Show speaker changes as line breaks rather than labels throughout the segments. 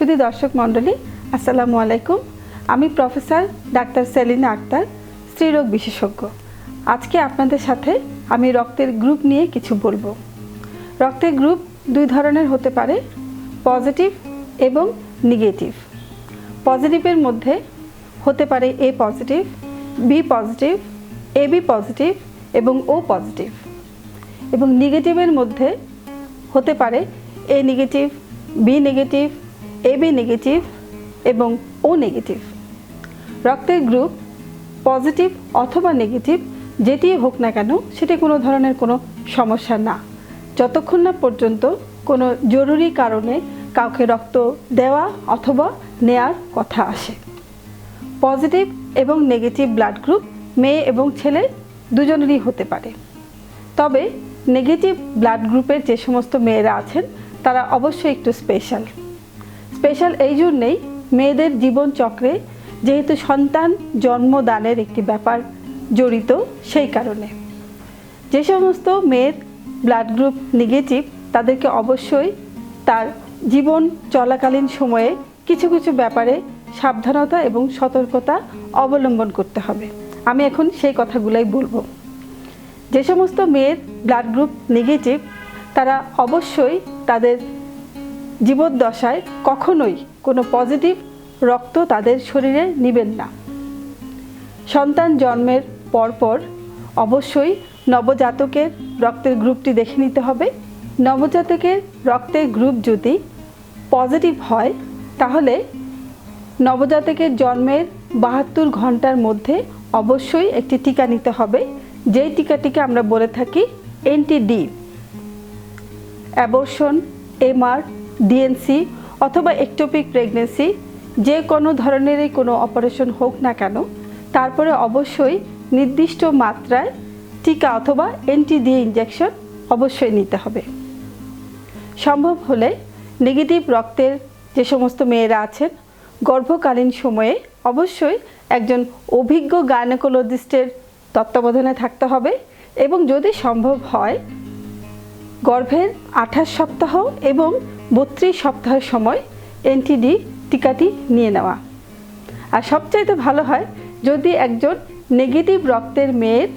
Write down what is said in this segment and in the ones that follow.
শুধু দর্শক মণ্ডলী, আসসালামু আলাইকুম। আমি প্রফেসর ডাক্তার সেলিনা আক্তার, স্ত্রীরোগ বিশেষজ্ঞ। আজকে আপনাদের সাথে আমি রক্তের গ্রুপ নিয়ে কিছু বলব। রক্তের গ্রুপ দুই ধরনের হতে পারে, পজিটিভ এবং নেগেটিভ। পজিটিভের মধ্যে হতে পারে A positive, B positive, A B positive এবং ও পজিটিভ। এবং নেগেটিভের মধ্যে হতে পারে A negative, B negative A B negative এবং ও নেগেটিভ রক্তের গ্রুপ পজিটিভ অথবা নেগেটিভ যেটি হোক না কেন, সেটি কোনো ধরনের কোনো সমস্যা না। যতক্ষণ না পর্যন্ত কোনো জরুরি কারণে কাউকে রক্ত দেওয়া অথবা নেয়ার কথা আসে। পজিটিভ এবং নেগেটিভ ব্লাড গ্রুপ মেয়ে এবং ছেলে দুজনেরই হতে পারে। তবে নেগেটিভ ব্লাড গ্রুপের যে সমস্ত মেয়েরা আছেন, তারা অবশ্যই একটু স্পেশাল স্পেশাল এই জন্যেই মেয়েদের জীবন চক্রে যেহেতু সন্তান জন্মদানের একটি ব্যাপার জড়িত সেই কারণে। যে সমস্ত মেয়ের ব্লাড গ্রুপ নেগেটিভ তাদেরকে অবশ্যই তার জীবন চলাকালীন সময়ে কিছু কিছু ব্যাপারে সাবধানতা এবং সতর্কতা অবলম্বন করতে হবে। আমি এখন সেই কথাগুলাই বলব। যে সমস্ত মেয়ের ব্লাড গ্রুপ নেগেটিভ তারা অবশ্যই তাদের জীবদ্দশায় কখনোই কোনো পজিটিভ রক্ত তাদের শরীরে নেবেন না। সন্তান জন্মের পরপর অবশ্যই নবজাতকের রক্তের গ্রুপটি দেখে নিতে হবে। নবজাতকের রক্তের গ্রুপ যদি পজিটিভ হয়, তাহলে নবজাতকের জন্মের বাহাত্তর ঘণ্টার মধ্যে অবশ্যই একটি টিকা নিতে হবে। যেই টিকাটিকে আমরা বলে থাকি এনটিডি। অ্যাবর্শন, এমআর ডিএনসি অথবা একটোপিক প্রেগনেন্সি যে কোনো ধরনেরই কোনো অপারেশন হোক না কেন, তারপরে অবশ্যই নির্দিষ্ট মাত্রায় টিকা অথবা এনটিডি ইঞ্জেকশন অবশ্যই নিতে হবে। সম্ভব হলে নেগেটিভ রক্তের যে সমস্ত মেয়েরা আছেন, গর্ভকালীন সময়ে অবশ্যই একজন অভিজ্ঞ গায়নোকোলজিস্টের তত্ত্বাবধানে থাকতে হবে এবং যদি সম্ভব হয়, গর্ভের আঠাশ সপ্তাহ এবং বত্রিশ সপ্তাহের সময় এনটিডি টিকাটি নিয়ে নেওয়া। আর সবচাইতে ভালো হয়, যদি একজন নেগেটিভ রক্তের মেয়ের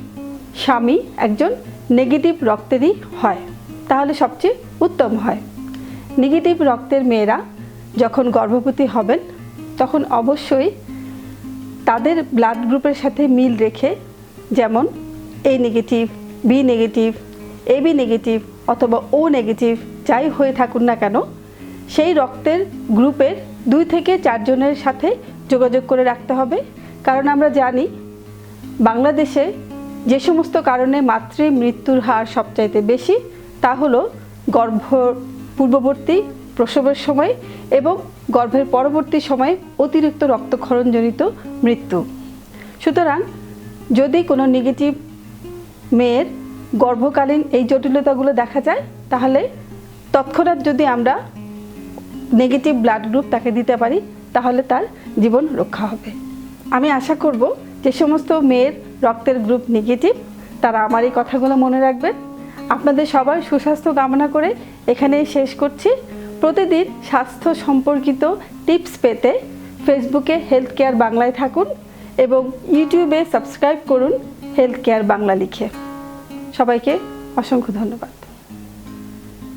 স্বামী একজন নেগেটিভ রক্তেরই হয়, তাহলে সবচেয়ে উত্তম হয়। নেগেটিভ রক্তের মেয়েরা যখন গর্ভবতী হবেন, তখন অবশ্যই তাদের ব্লাড গ্রুপের সাথে মিল রেখে যেমন A negative B negative A B negative অথবা ও নেগেটিভ যাই হয়ে থাকুন না কেন, সেই রক্তের গ্রুপের দুই থেকে চারজনের সাথে যোগাযোগ করে রাখতে হবে। কারণ আমরা জানি, বাংলাদেশে যে সমস্ত কারণে মাতৃ মৃত্যুর হার সবচাইতে বেশি, তা হলো গর্ভ, পূর্ববর্তী প্রসবের সময় এবং গর্ভের পরবর্তী সময়ে অতিরিক্ত রক্তক্ষরণজনিত মৃত্যু। সুতরাং, যদি কোনো নেগেটিভ মেয়ের গর্ভকালীন এই জটিলতাগুলো দেখা যায়, তাহলে তৎক্ষণাৎ যদি আমরা নেগেটিভ ব্লাড গ্রুপ তাকে দিতে পারি, তাহলে তার জীবন রক্ষা হবে। আমি আশা করব যে সমস্ত মেয়ের রক্তের গ্রুপ নেগেটিভ তারা আমার এই কথাগুলো মনে রাখবেন। আপনাদের সবার সুস্বাস্থ্য কামনা করে এখানেই শেষ করছি। প্রতিদিন স্বাস্থ্য সম্পর্কিত টিপস পেতে ফেসবুকে হেলথ কেয়ার বাংলায় থাকুন এবং ইউটিউবে সাবস্ক্রাইব করুন হেলথ কেয়ার বাংলা লিখে। সবাইকে অসংখ্য ধন্যবাদ।